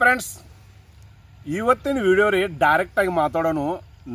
Friends ಇವತ್ತಿನ video ರೀ ಡೈರೆಕ್ಟಾಗಿ ಮಾತಾಡೋಣ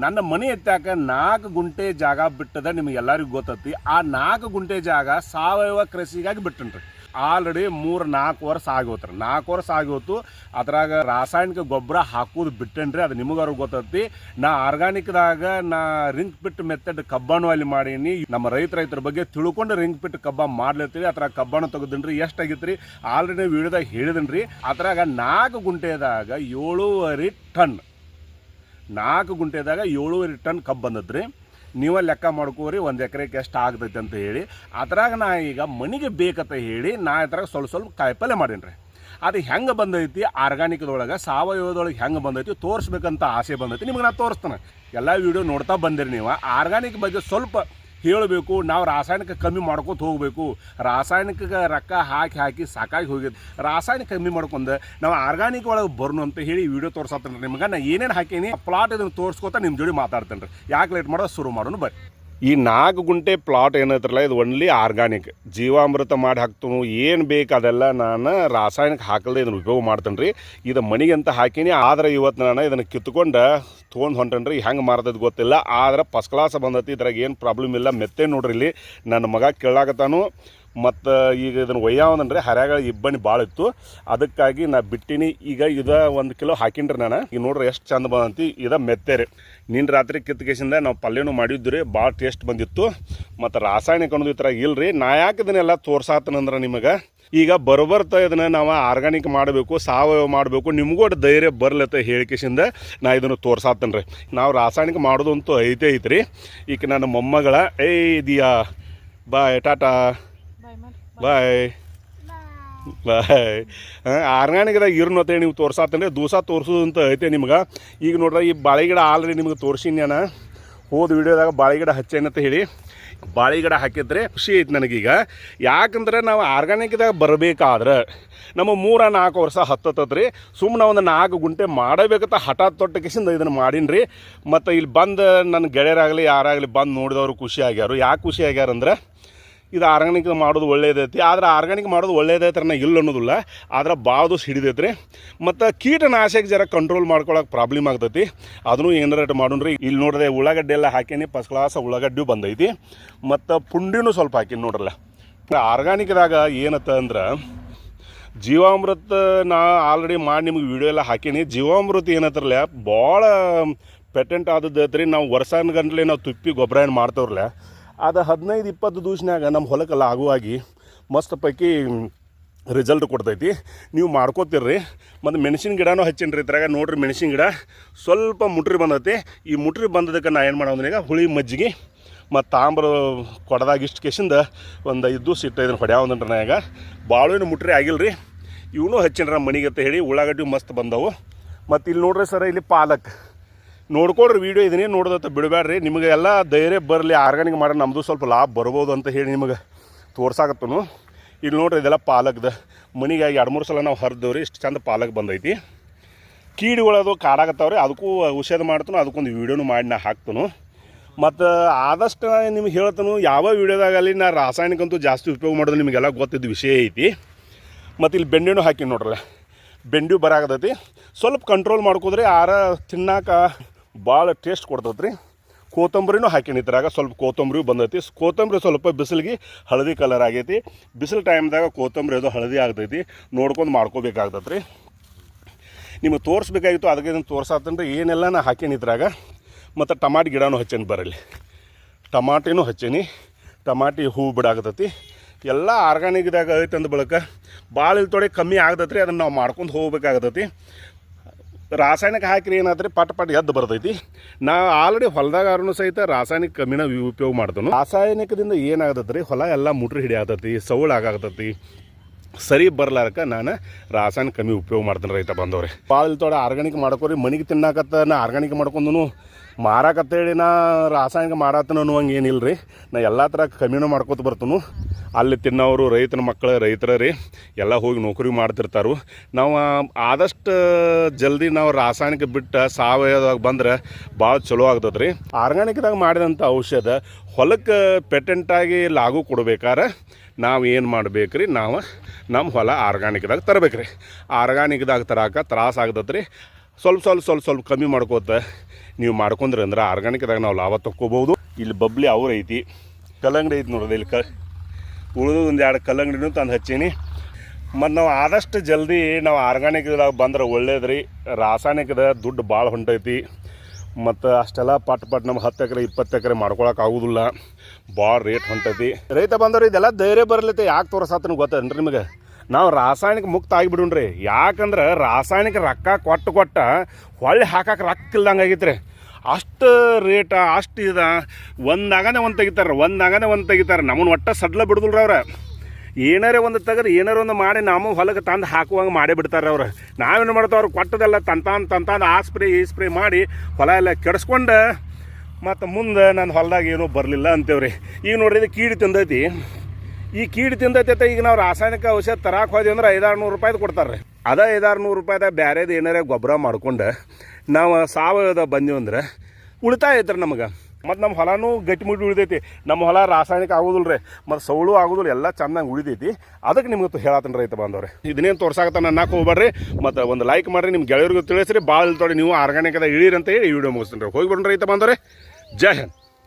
ನನ್ನ ಮನೆ ಎತ್ತಾಕ ನಾಲ್ಕು ಗುಂಟೆ ಜಾಗ ಬಿಟ್ಟದ ನಿಮಗೆಲ್ಲರಿಗೂ ಗೊತ್ತೈತಿ. ಆ ನಾಲ್ಕು ಗುಂಟೆ ಜಾಗ ಸಾವಯವ ಕೃಷಿಗಾಗಿ ಬಿಟ್ಟನ್ರಿ. ಆಲ್ರೆಡಿ ಮೂರು, ನಾಲ್ಕು ವರ್ಷ ಆಗೋತ್ರಿ. ನಾಲ್ಕು ವರ್ಷ ಆಗೋತು ಅದ್ರಾಗ ರಾಸಾಯನಿಕ ಗೊಬ್ಬರ ಹಾಕೋದು ಬಿಟ್ಟೇನ್ರಿ, ಅದು ನಿಮಗಾರು ಗೊತ್ತೈತಿ. ನಾ ಆರ್ಗಾನಿಕ್ದಾಗ ನಾ ರಿಂಗ್ ಪಿಟ್ ಮೆಥಡ್ ಕಬ್ಬಾನು ಅಲ್ಲಿ ಮಾಡೀನಿ. ನಮ್ಮ ರೈತ, ರೈತರ ಬಗ್ಗೆ ತಿಳ್ಕೊಂಡು ರಿಂಗ್ ಪಿಟ್ ಕಬ್ಬ ಮಾಡ್ಲತ್ತೀವಿ. ಅದ್ರಾಗ ಕಬ್ಬಾನು ತೆಗೆದಿನ್ರಿ ಎಷ್ಟು ರೀ ಆಲ್ರೆಡಿ ವಿಡಿಯೋದಾಗ ಹೇಳಿದನ್ರಿ. ಅದ್ರಾಗ ನಾಲ್ಕು ಗುಂಟೆದಾಗ ಏಳೂವರೆ ಟನ್, ನಾಲ್ಕು ಗುಂಟೆದಾಗ ಏಳುವರೆ ಟನ್ ಕಬ್ಬು ಬಂದದ್ರಿ. ನೀವೇ ಲೆಕ್ಕ ಮಾಡ್ಕೋರಿ, ಒಂದು ಎಕರೆಗೆ ಎಷ್ಟು ಆಗ್ತೈತೆ ಅಂತ ಹೇಳಿ. ಅದ್ರಾಗ ನಾ ಈಗ ಮನೆಗೆ ಬೇಕಂತ ಹೇಳಿ, ನಾ ಇದ್ರಾಗ ಸ್ವಲ್ಪ ಸ್ವಲ್ಪ ಕಾಯಿಪಲ್ಲೆ ಮಾಡೀನಿ ರೀ ಅದು ಹೆಂಗೆ ಬಂದೈತಿ, ಆರ್ಗಾನಿಕ್ದೊಳಗೆ, ಸಾವಯವದೊಳಗೆ ಹೆಂಗೆ ಬಂದೈತಿ, ತೋರಿಸ್ಬೇಕಂತ ಆಸೆ ಬಂದೈತಿ, ನಿಮ್ಗೆ ನಾ ತೋರಿಸ್ತೇನೆ. ಎಲ್ಲ ವಿಡಿಯೋ ನೋಡ್ತಾ ಬಂದಿರಿ ನೀವು. ಆರ್ಗಾನಿಕ್ ಬಗ್ಗೆ ಸ್ವಲ್ಪ ಹೇಳಬೇಕು, ನಾವು ರಾಸಾಯನಿಕ ಕಮ್ಮಿ ಮಾಡ್ಕೊತ ಹೋಗಬೇಕು. ರಾಸಾಯನಿಕ ರೊಕ್ಕ ಹಾಕಿ ಹಾಕಿ ಸಾಕಾಗಿ ಹೋಗಿದೆ. ರಾಸಾಯನಿಕ ಕಮ್ಮಿ ಮಾಡ್ಕೊಂಡು ನಾವು ಆರ್ಗಾನಿಕ್ ಒಳಗೆ ಬರ್ನು ಅಂತ ಹೇಳಿ ವಿಡಿಯೋ ತೋರ್ಸತ್ತೇನೆ ನಿಮ್ಗೆ ನಾನು ಏನೇನು ಹಾಕೀನಿ ಪ್ಲಾಟ್ ಇದನ್ನು ತೋರಿಸ್ಕೊತ ನಿಮ್ಮ ಜೋಡಿ ಮಾತಾಡ್ತೇನೆ ರೀ ಯಾಕೆ ಲೇಟ್ ಮಾಡೋದು? ಶುರು ಮಾಡೋಣ ಬರ್ರಿ. ಈ ನಾಲ್ಕು ಗುಂಟೆ ಪ್ಲಾಟ್ ಏನೈತ್ರಲ್ಲ, ಇದು ಒನ್ಲಿ ಆರ್ಗಾನಿಕ್ ಜೀವಾಮೃತ ಮಾಡಿ ಹಾಕ್ತನು, ಏನು ಬೇಕು ಅದೆಲ್ಲ ನಾನು ರಾಸಾಯನಿಕ ಹಾಕಲ್ದೆ ಇದನ್ನು ಉಪಯೋಗ ಮಾಡ್ತೇನೆ ರೀ ಇದು ಮನೆಗೆ ಅಂತ ಹಾಕೀನಿ, ಆದ್ರೆ ಇವತ್ತು ನಾನು ಇದನ್ನು ಕಿತ್ಕೊಂಡು ತೊಗೊಂಡು ಹೊಂಟೇನೆ ರೀ ಹೆಂಗೆ ಮಾರ್ತದ ಗೊತ್ತಿಲ್ಲ, ಆದ್ರೆ ಫಸ್ಟ್ ಕ್ಲಾಸ್ ಬಂದತಿ, ಇದ್ರಾಗ ಏನು ಪ್ರಾಬ್ಲಮ್ ಇಲ್ಲ. ಮೆತ್ತೆ ನೋಡ್ರಿ ಇಲ್ಲಿ. ನನ್ನ ಮಗ ಕೇಳಾಕತ್ತಾನು ಮತ್ತು ಈಗ ಇದನ್ನು ಒಯ್ಯಾವನಂದ್ರೆ ಹರ್ಯಾಗ ಇಬ್ಬನಿ ಭಾಳ ಇತ್ತು. ಅದಕ್ಕಾಗಿ ನಾ ಬಿಟ್ಟಿನಿ. ಈಗ ಇದ ಒಂದು ಕಿಲೋ ಹಾಕಿನ್ರಿ ನಾನು. ಈಗ ನೋಡ್ರಿ ಎಷ್ಟು ಚಂದ ಬಂದಂತಿ. ಇದ ಮೆತ್ತೆ ರೀ ನಿನ್ನ ರಾತ್ರಿ ಕಿತ್ತಕೇಶಿಂದ ನಾವು ಪಲ್ಯನೂ ಮಾಡಿದ್ದು ರೀ ಭಾಳ ಟೇಸ್ಟ್ ಬಂದಿತ್ತು. ಮತ್ತು ರಾಸಾಯನಿಕ ಅನ್ನೋದು ಈ ಥರ ಇಲ್ಲರಿ ನಾ ಯಾಕೆ ಇದನ್ನೆಲ್ಲ ತೋರ್ಸಾತನಂದ್ರೆ ನಿಮಗೆ? ಈಗ ಬರೋಬರ್ತ ಇದನ್ನು ನಾವು ಆರ್ಗಾನಿಕ್ ಮಾಡಬೇಕು, ಸಾವಯವ ಮಾಡಬೇಕು. ನಿಮಗೂ ಧೈರ್ಯ ಬರ್ಲತ್ತ ಹೇಳಿಕೆಸಿಂದ ನಾ ಇದನ್ನು ತೋರ್ಸಾತೇನೆ ರೀ ನಾವು ರಾಸಾಯನಿಕ ಮಾಡೋದು ಅಂತೂ ಐತೆ ಐತ್ರಿ. ಈಗ ನನ್ನ ಮೊಮ್ಮಗಳ, ಏಯ್ ದಿಯಾ, ಬಾಯ್, ಟಾಟಾ. ಬಾಯ್ ಬಾಯ್ ಆರ್ಗಾನಿಕ್ದಾಗ ಇರ್ನು ಅಂತೇಳಿ ನೀವು ತೋರ್ಸಾತಂದ್ರೆ ದೂಸ ತೋರಿಸೋದು ಅಂತ ಐತೆ ನಿಮ್ಗೆ. ಈಗ ನೋಡ್ರಿ ಈ ಬಾಳೆಗಿಡ ಆಲ್ರೆಡಿ ನಿಮ್ಗೆ ತೋರ್ಸಿನಿ ನಾನು ಹೋದ ವಿಡಿಯೋದಾಗ ಬಾಳೆಗಿಡ ಹಚ್ಚೇನಂತ ಹೇಳಿ. ಬಾಳೆಗಿಡ ಹಾಕಿದ್ರೆ ಖುಷಿ ಐತೆ ನನಗೀಗ. ಯಾಕಂದ್ರೆ ನಾವು ಆರ್ಗಾನಿಕ್ದಾಗ ಬರಬೇಕಾದ್ರೆ ನಮ್ಮ ಮೂರ ನಾಲ್ಕು ವರ್ಷ ಹತ್ತತ್ತದ್ರಿ ಸುಮ್ಮನೆ ಒಂದು ನಾಲ್ಕು ಗುಂಟೆ ಮಾಡಬೇಕಂತ ಹಠ ತೊಟ್ಟಕಿಸಿಂದ ಇದನ್ನು ಮಾಡೀನಿ ಮತ್ತು ಇಲ್ಲಿ ಬಂದು ನನ್ನ ಗೆಳೆಯರಾಗಲಿ ಯಾರಾಗಲಿ ಬಂದು ನೋಡಿದವರು ಖುಷಿ ಆಗ್ಯಾರು. ಯಾಕೆ ಖುಷಿ ಆಗ್ಯಾರಂದ್ರೆ ಇದು ಆರ್ಗಾನಿಕ್ ಮಾಡೋದು ಒಳ್ಳೇದೈತಿ, ಆದ್ರೆ ಆರ್ಗಾನಿಕ್ ಮಾಡೋದು ಒಳ್ಳೇದೈತೆ ನಾ ಇಲ್ಲ ಅನ್ನೋದಿಲ್ಲ. ಆದ್ರೆ ಭಾಳ ದಿವಸ ಹಿಡಿದೈತ್ರಿ ಮತ್ತು ಕೀಟನಾಶಕ ಜರ ಕಂಟ್ರೋಲ್ ಮಾಡ್ಕೊಳಕ್ಕೆ ಪ್ರಾಬ್ಲಮ್ ಆಗ್ತೈತಿ. ಅದನ್ನು ಏನಾರ ಮಾಡೋಣ್ರಿ. ಇಲ್ಲಿ ನೋಡಿದ್ರೆ ಉಳ್ಳಾಗಡ್ಡೆ ಎಲ್ಲ ಹಾಕೀನಿ ಫಸ್ಟ್ ಕ್ಲಾಸ್ ಉಳ್ಳಾಗಡ್ಡೆ ಬಂದೈತಿ. ಮತ್ತು ಪುಂಡಿನೂ ಸ್ವಲ್ಪ ಹಾಕೀನಿ ನೋಡ್ರಲ್ಲ. ಆರ್ಗ್ಯಾನಿಕ್ದಾಗ ಏನತ್ತ ಅಂದ್ರೆ, ಜೀವಾಮೃತ ನಾ ಆಲ್ರೆಡಿ ಮಾಡಿ ನಿಮ್ಗೆ ವಿಡಿಯೋ ಎಲ್ಲ ಹಾಕೀನಿ. ಜೀವಾಮೃತ ಏನತ್ತರಲ್ಲ ಭಾಳ ಪೆಟೆಂಟ್ ಆದದ್ದು ರೀ ನಾವು ವರ್ಷಾನ್ಗಂಟ್ಲೆ ನಾವು ತುಪ್ಪಿ ಗೊಬ್ಬರ ಏನು ಮಾಡ್ತವ್ರಲ್ಲ ಅದು ಹದಿನೈದು ಇಪ್ಪತ್ತು ದಿವ್ಸನಾಗ ನಮ್ಮ ಹೊಲಕ್ಕೆಲ್ಲ ಆಗುವಾಗಿ ಮಸ್ತ್ ಪೈಕಿ ರಿಸಲ್ಟ್ ಕೊಡ್ತೈತಿ. ನೀವು ಮಾಡ್ಕೋತೀರ್ರಿ. ಮತ್ತು ಮೆಣಸಿನ ಗಿಡನೂ ಹಚ್ಚೀನಿ ರೀ ಇದ್ರಾಗ. ನೋಡ್ರಿ ಮೆಣಸಿನ ಗಿಡ ಸ್ವಲ್ಪ ಮುಟ್ರಿ ಬಂದೈತಿ. ಈ ಮುಟ್ರಿ ಬಂದದಕ್ಕೆ ನಾ ಏನು ಮಾಡೋದ್ರೆ ಈಗ? ಹುಳಿ ಮಜ್ಜಿಗೆ ಮತ್ತು ತಾಂಬ್ರ ಕೊಡದಾಗ ಇಷ್ಟು ಕೇಸಿಂದ ಒಂದು ಐದು ದಿವ್ಸ ಇಟ್ಟು ಇದನ್ನು ಹೊಡ್ಯಾವಂದ್ರಿ ನಾ ಈಗ ಭಾಳೇನು ಮುಟ್ರಿ ಆಗಿಲ್ರಿ. ಇವನು ಹಚ್ಚಿನ್ರ ಮನೆಗೆ ಅಂತ ಹೇಳಿ ಉಳ್ಳಾಗಡ್ಡಿ ಮಸ್ತ್ ಬಂದವು. ಮತ್ತು ಇಲ್ಲಿ ನೋಡ್ರಿ ಸರ, ಇಲ್ಲಿ ಪಾಲಕ್. ನೋಡ್ಕೊಡ್ರಿ ವೀಡಿಯೋ ಇದನ್ನೇ ನೋಡೋದತ್ತ ಬಿಡಬೇಡ್ರಿ ನಿಮಗೆ ಎಲ್ಲ ಧೈರ್ಯ ಬರಲಿ, ಆರ್ಗಾನಿಕ್ ಮಾಡಿ ನಮ್ಮದು ಸ್ವಲ್ಪ ಲಾಭ ಬರ್ಬೋದು ಅಂತ ಹೇಳಿ ನಿಮಗೆ ತೋರ್ಸಾಕತ್ತನು. ಇಲ್ಲಿ ನೋಡ್ರಿ ಇದೆಲ್ಲ ಪಾಲಕ್ದ. ಮನೆಗೆ ಎರಡು ಮೂರು ಸಲ ನಾವು ಹರಿದವ್ರಿ, ಇಷ್ಟು ಚಂದ ಪಾಲಕ್ ಬಂದೈತಿ. ಕೀಡಿಗಳದು ಕಾಡಾಗತ್ತವ್ರಿ ಅದಕ್ಕೂ ಔಷಧ ಮಾಡ್ತಾನು, ಅದಕ್ಕೊಂದು ವೀಡಿಯೋನು ಮಾಡಿ ನಾ ಹಾಕ್ತನು. ಮತ್ತು ಆದಷ್ಟು ನಿಮ್ಗೆ ಹೇಳ್ತಾನು, ಯಾವ ವೀಡಿಯೋದಾಗಲಿ ನಾ ರಾಸಾಯನಿಕ ಅಂತೂ ಜಾಸ್ತಿ ಉಪಯೋಗ ಮಾಡೋದು ನಿಮಗೆಲ್ಲ ಗೊತ್ತಿದ್ದ ವಿಷಯ ಐತಿ. ಮತ್ತು ಇಲ್ಲಿ ಬೆಂಡೆನೂ ಹಾಕಿ ನೋಡ್ರಲ್ಲ. ಬೆಂಡೆ ಬರಾಗತೈತಿ ಸ್ವಲ್ಪ ಕಂಟ್ರೋಲ್ ಮಾಡ್ಕೋದ್ರಿ ಆರ ತಿನ್ನಾಕ ಭಾಳ ಟೇಸ್ಟ್ ಕೊಡ್ತೈತೆ ರೀ ಕೋತಂಬರಿನೂ ಹಾಕೀನಿ ಇದ್ರಾಗ, ಸ್ವಲ್ಪ ಕೊತ್ತಂಬರಿ ಬಂದೈತಿ. ಕೊತ್ತಂಬರಿ ಸ್ವಲ್ಪ ಬಿಸಿಲಿಗೆ ಹಳದಿ ಕಲರ್ ಆಗೈತಿ. ಬಿಸಿಲು ಟೈಮ್ದಾಗ ಕೊತ್ತಂಬರಿ ಅದು ಹಳದಿ ಆಗ್ತೈತಿ. ನೋಡ್ಕೊಂಡು ಮಾಡ್ಕೋಬೇಕಾಗ್ತೈತೆ ರೀ ನಿಮಗೆ ತೋರಿಸ್ಬೇಕಾಗಿತ್ತು, ಅದಕ್ಕೆ ಇದನ್ನು ತೋರ್ಸಾತಂದ್ರೆ ಏನೆಲ್ಲ ನಾನು ಹಾಕೀನಿ ಇದ್ರಾಗ, ಮತ್ತು ಟಮಾಟಿ ಗಿಡನೂ ಹಚ್ಚೇನಿ ಬರಲಿ ಟಮಾಟಿನೂ ಹಚ್ಚೇನಿ. ಟಮಾಟಿ ಹೂ ಬಿಡಾಗತೈತಿ ಎಲ್ಲ ಆರ್ಗಾನಿಕ್ದಾಗ ಐತೆ ಅಂದ ಬೆಳಕ ಭಾಳ ಇಲ್ಲಿ ತೊಡೆ ಕಮ್ಮಿ ಆಗ್ತೈತಿ ರೀ ಅದನ್ನು ನಾವು ಮಾಡ್ಕೊಂಡು ಹೋಗ್ಬೇಕಾಗತೈತಿ ರಾಸಾಯನಿಕ ಹಾಕಿರಿ ಏನಾದ್ರೆ ಪಟ್ ಪಟ್ ಎದ್ದು ಬರ್ತೈತಿ. ನಾ ಆಲ್ರೆಡಿ ಹೊಲದಾಗಾರನು ಸಹಿತ ರಾಸಾಯನಿಕ ಕಮ್ಮಿನ ಉಪಯೋಗ ಮಾಡ್ತಾನು ರಾಸಾಯನಿಕದಿಂದ ಏನಾಗತ್ತೆ ರೀ ಹೊಲ ಎಲ್ಲ ಮುಟ್ರಿ ಹಿಡಿಯಾತತಿ ಸೌಳು ಆಗಾಕತೈತಿ ಸರಿ ಬರ್ಲಾರಕ ನಾನು ರಾಸಾಯನಿಕ ಕಮ್ಮಿ ಉಪಯೋಗ ಮಾಡ್ತೇನೆ ರೈತ ಬಂದವ್ರಿ. ಭಾಳ ತೋಡ ಆರ್ಗಾನಿಕ್ ಮಾಡ್ಕೋರಿ, ಮನೆಗೆ ತಿನ್ನಾಕತ್ತ ನಾ ಆರ್ಗಾನಿಕ್ ಮಾಡ್ಕೊಂಡು ಮಾರಾಕತ್ತೇಳಿ ನಾ ರಾಸಾಯನಿಕ ಮಾಡತ್ತನ ಏನಿಲ್ಲ ರೀ ನಾ ಎಲ್ಲ ಥರ ಕಮ್ಮಿನೂ ಮಾಡ್ಕೊತ ಬರ್ತನು. ಅಲ್ಲಿ ತಿನ್ನೋರು, ರೈತನ ಮಕ್ಕಳು ರೈತರ ರೀ, ಎಲ್ಲ ಹೋಗಿ ನೌಕರಿ ಮಾಡ್ತಿರ್ತಾರು. ನಾವು ಆದಷ್ಟು ಜಲ್ದಿ ನಾವು ರಾಸಾಯನಿಕ ಬಿಟ್ಟು ಸಾವಯವದಾಗ ಬಂದ್ರೆ ಭಾಳ ಚಲೋ ಆಗ್ತದೆ ರೀ ಆರ್ಗಾನಿಕ್ದಾಗ ಮಾಡಿದಂಥ ಔಷಧ ಹೊಲಕ್ಕೆ ಪೆಟೆಂಟಾಗಿ ಲಾಗು ಕೊಡ್ಬೇಕಾರೆ. ನಾವು ಏನು ಮಾಡ್ಬೇಕು ರೀ ನಾವು ನಮ್ಮ ಹೊಲ ಆರ್ಗಾನಿಕ್ದಾಗ ತರಬೇಕು ರೀ ಆರ್ಗಾನಿಕ್ದಾಗ ತರಾಕ ತ್ರಾಸ ಆಗ್ತದ್ರಿ ಸ್ವಲ್ಪ ಸ್ವಲ್ಪ ಸ್ವಲ್ಪ ಸ್ವಲ್ಪ ಕಮ್ಮಿ ಮಾಡ್ಕೋತ ನೀವು ಮಾಡ್ಕೊಂಡ್ರಿ ಅಂದ್ರೆ ಆರ್ಗಾನಿಕ್ದಾಗ ನಾವು ಲಾಭ ತಕ್ಕೋಬೋದು ಇಲ್ಲಿ ಬಬ್ಲಿ ಅವ್ರ ಐತಿ. ಕಲ್ಲಂಗಡಿ ಐತಿ ನೋಡೋದು ಇಲ್ಲಿ ಕ ಉಳಿದು ಒಂದು ಎರಡು ಕಲ್ಲಂಗಡಿನೂ ತಂದು ಹಚ್ಚೀನಿ. ಮತ್ತು ನಾವು ಆದಷ್ಟು ಜಲ್ದಿ ನಾವು ಆರ್ಗಾನಿಕ್ದಾಗ ಬಂದ್ರೆ ಒಳ್ಳೇದು ರೀ ರಾಸಾಯನಿಕದ ದುಡ್ಡು ಭಾಳ ಹೊಂಟೈತಿ. ಮತ್ತು ಅಷ್ಟೆಲ್ಲ ಪಟ್ ಪಟ್ ನಮ್ಗೆ ಹತ್ತು ಎಕರೆ, ಇಪ್ಪತ್ತು ಎಕರೆ ಮಾಡ್ಕೊಳಕ್ಕೆ ಆಗೋದಿಲ್ಲ. ಭಾಳ ರೇಟ್ ಹೊಂಟೈತಿ. ರೈತ ಬಂದವ್ರು ಇದೆಲ್ಲ ಧೈರ್ಯ ಬರಲತ್ತೆ, ಯಾಕೆ ತೋರಿಸತ್ತನ ಗೊತ್ತೇನ್ರಿ ನಿಮಗೆ? ನಾವು ರಾಸಾಯನಿಕ ಮುಕ್ತ ಆಗಿಬಿಡುಣ್ರಿ. ಯಾಕಂದ್ರೆ ರಾಸಾಯನಿಕ ರೊಕ್ಕ ಕೊಟ್ಟು ಕೊಟ್ಟ ಹೊಳ್ಳಿ ಹಾಕಕ್ಕೆ ರೊಕ್ಕ ಇಲ್ದಂಗೆ ಆಗೈತೆ ರೀ ಅಷ್ಟು ರೇಟ ಅಷ್ಟು ಇದ. ಒಂದಾಗನೇ ಒಂದು ತೆಗಿತಾರೆ ಒಂದಾಗನೇ ಒಂದು ತೆಗಿತಾರೆ ನಮ್ಮನ್ನು ಒಟ್ಟ ಸಡ್ಲ ಬಿಡುದಿಲ್ರಿ ಅವ್ರ. ಏನಾರೇ ಒಂದು ತೆಗೆದು ಏನಾರ ಒಂದು ಮಾಡಿ ನಾವು ಹೊಲಕ್ಕೆ ತಂದು ಹಾಕುವಂಗೆ ಮಾಡೇ ಬಿಡ್ತಾರೆ ಅವ್ರು. ನಾವೇನು ಮಾಡ್ತಾವೆ ಅವ್ರು ಕೊಟ್ಟದೆಲ್ಲ ತಂತಾನ್ ತಂತಾನು ಆ ಸ್ಪ್ರೇ, ಈ ಸ್ಪ್ರೇ ಮಾಡಿ ಹೊಲ ಎಲ್ಲ ಕೆಡಿಸ್ಕೊಂಡು ಮತ್ತು ಮುಂದೆ ನನ್ನ ಹೊಲದಾಗ ಏನೂ ಬರಲಿಲ್ಲ ಅಂತೇವ್ರಿ. ಈಗ ನೋಡ್ರಿ, ಇದು ಕೀಡಿ ತಿಂದೈತಿ. ಈ ಕೀಡಿ ತಿಂದೈತಿ ಅಂತ ಈಗ ನಾವು ರಾಸಾಯನಿಕ ಔಷಧ ತರಕ್ಕೆ ಹೋದ್ವಿ ಅಂದ್ರೆ ಐದಾರು ನೂರು ರೂಪಾಯ್ದು ಕೊಡ್ತಾರೆ ಅದ ಐದಾರು ನೂರು ರೂಪಾಯ್ದಾಗ ಬೇರೆದು ಏನಾರೇ ಗೊಬ್ಬರ ಮಾಡ್ಕೊಂಡು ನಾವು ಸಾವಯವದ ಬಂದೀವಿ ಅಂದ್ರೆ ಉಳಿತಾಯ ಐತ್ರಿ ನಮಗೆ. ಮತ್ತು ನಮ್ಮ ಹೊಲನೂ ಗಟ್ಟಿಮುಟ್ಟಿ ಉಳಿದೈತಿ. ನಮ್ಮ ಹೊಲ ರಾಸಾಯನಿಕ ಆಗೋದಿಲ್ಲ ರೀ ಮತ್ತು ಸೌಳು ಆಗೋದಿಲ್ಲ, ಎಲ್ಲ ಚೆನ್ನಾಗಿ ಉಳಿದೈತಿ. ಅದಕ್ಕೆ ನಿಮ್ಗೆ ಹೇಳತ್ತನ ರೈತ ಬಂದವ್ರೆ ಇದನ್ನೇನು ತೋರ್ಸಾಕತ್ತ ಅನ್ನಕ್ಕೆ ಹೋಗ್ಬೇಡ್ರಿ, ಮತ್ತು ಒಂದು ಲೈಕ್ ಮಾಡಿರಿ ನಿಮ್ಮ ಗೆಳೆಯರಿಗೂ ತಿಳಿಸ್ರಿ. ಭಾಳ ತೊಡೆ ನೀವು ಆರ್ಗಾನಿಕದಾಗ ಇಳೀರಿ ಅಂತ ಹೇಳಿ ಈ ವಿಡಿಯೋ ಮುಗಿಸ್ತೀನಿ ಹೋಗಿ ಬರ್ರಿ ರೈತ ಬಂದವ್ರೆ ಜೈ ಹಿಂದ್.